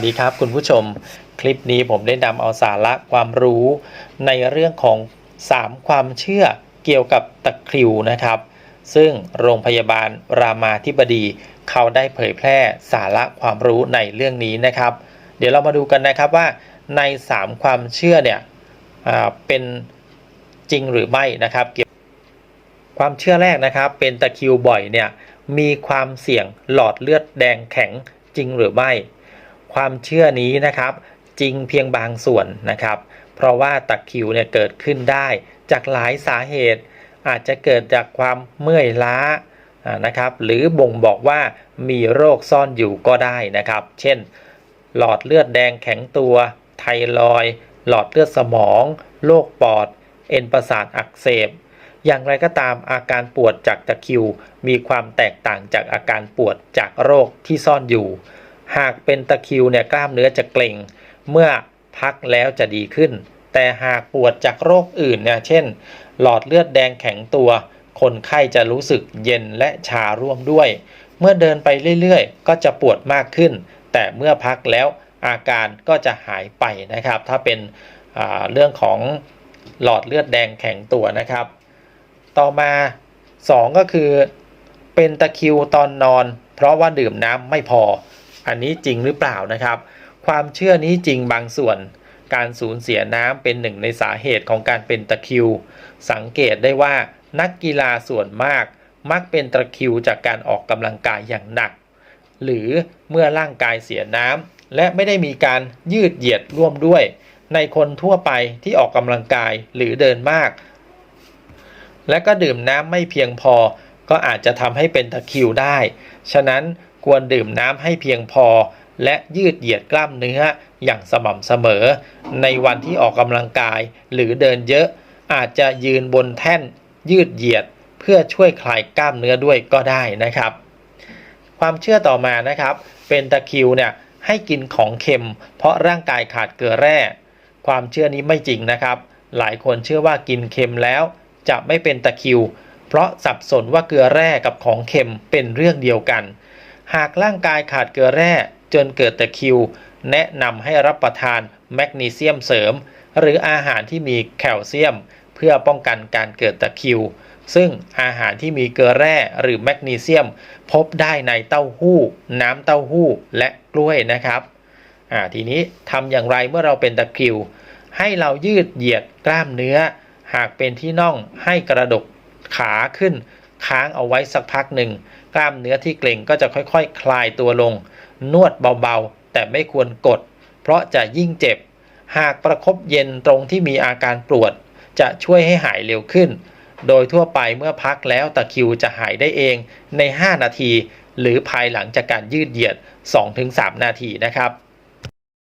สวัสดีครับคุณผู้ชมคลิปนี้ผมได้นำเอาสาระความรู้ในเรื่องของ 3 ความเชื่อเกี่ยวกับตะคริวนะครับ ซึ่งโรงพยาบาลรามาธิบดี เขาได้เผยแพร่สาระความรู้ในเรื่องนี้นะครับ เดี๋ยวเรามาดูกันนะครับว่าใน 3 ความเชื่อเนี่ยเป็นจริงหรือไม่นะครับเกี่ยวความเชื่อแรกนะครับ เป็นตะคริวบ่อยเนี่ยมีความเสี่ยงหลอดเลือดแดงแข็งจริงหรือไม่ ความเชื่อนี้นะครับ จริงเพียงบางส่วนนะครับ เพราะว่าตะคริวเนี่ยเกิดขึ้นได้จากหลายสาเหตุ อาจจะเกิดจากความเมื่อยล้านะครับ หรือบ่งบอกว่ามีโรคซ่อนอยู่ก็ได้นะครับ เช่น หลอดเลือดแดงแข็งตัว ไทรอยด์หลอดเลือดสมอง โรคปอด เอ็นประสาทอักเสบ อย่างไรก็ตามอาการปวดจากตะคิว มีความแตกต่างจากอาการปวดจากโรคที่ซ่อนอยู่ หากเป็นตะคิวเนี่ยกล้ามเนื้อจะเกร็ง เมื่อพักแล้วจะดีขึ้น แต่หากปวดจากโรคอื่นเนี่ยเช่น หลอดเลือดแดงแข็งตัว คนไข้จะรู้สึกเย็นและชาร่วมด้วย เมื่อเดินไปเรื่อยๆ ก็จะปวดมากขึ้น แต่เมื่อพักแล้วอาการก็จะหายไปนะครับ ถ้าเป็นเรื่องของหลอดเลือดแดงแข็งตัวนะครับ ต่อมา 2 ก็คือเป็นตะคิวตอนนอน เพราะว่าดื่มน้ำไม่พอ อันนี้จริงหรือเปล่านะครับ ความเชื่อนี้จริงบางส่วน การสูญเสียน้ำเป็นหนึ่งในสาเหตุของการเป็นตะคริว สังเกตได้ว่านักกีฬาส่วนมาก มักเป็นตะคริวจากการออกกำลังกายอย่างหนัก หรือเมื่อร่างกายเสียน้ำและไม่ได้มีการยืดเหยียดร่วมด้วย ในคนทั่วไปที่ออกกำลังกายหรือเดินมาก และก็ดื่มน้ำไม่เพียงพอก็อาจจะทำให้เป็นตะคริวได้ ฉะนั้น ควรดื่มน้ำให้เพียงพอ และยืดเหยียดกล้ามเนื้ออย่างสม่ำเสมอ ในวันที่ออกกำลังกายหรือเดินเยอะ อาจจะยืนบนแท่น ยืดเหยียดเพื่อช่วยคลายกล้ามเนื้อด้วยก็ได้นะครับ ความเชื่อต่อมานะครับ เป็นตะคิวเนี่ยให้กินของเค็ม เพราะร่างกายขาดเกลือแร่ ความเชื่อนี้ไม่จริงนะครับ หลายคนเชื่อว่ากินเค็มแล้ว จะไม่เป็นตะคิว เพราะสับสนว่าเกลือแร่กับของเค็มเป็นเรื่องเดียวกัน หากร่างกายขาดเกลือแร่จนเกิดตะคิว แนะนำให้รับประทานแมกนีเซียมเสริม หรืออาหารที่มีแคลเซียม เพื่อป้องกันการเกิดตะคิว ซึ่งอาหารที่มีเกลือแร่หรือแมกนีเซียม พบได้ในเต้าหู้ น้ำเต้าหู้และกล้วยนะครับทีนี้ทำอย่างไรเมื่อเราเป็นตะคริว ให้เรายืดเหยียดกล้ามเนื้อ หากเป็นที่น่องให้กระดกขาขึ้น ค้างเอาไว้สักพักหนึ่ง กล้ามเนื้อที่เกร็งก็จะค่อยๆคคลายตัวลง นวดเบาๆ แต่ไม่ควรกด เพราะจะยิ่งเจ็บ หากประคบเย็นตรงที่มีอาการปวด จะช่วยให้หายเร็วขึ้น โดยทั่วไปเมื่อพักแล้วตะคิวจะหายได้เองใน 5 นาที หรือภายหลังจากการยืดเหยียด 2-3 นาทีนะครับ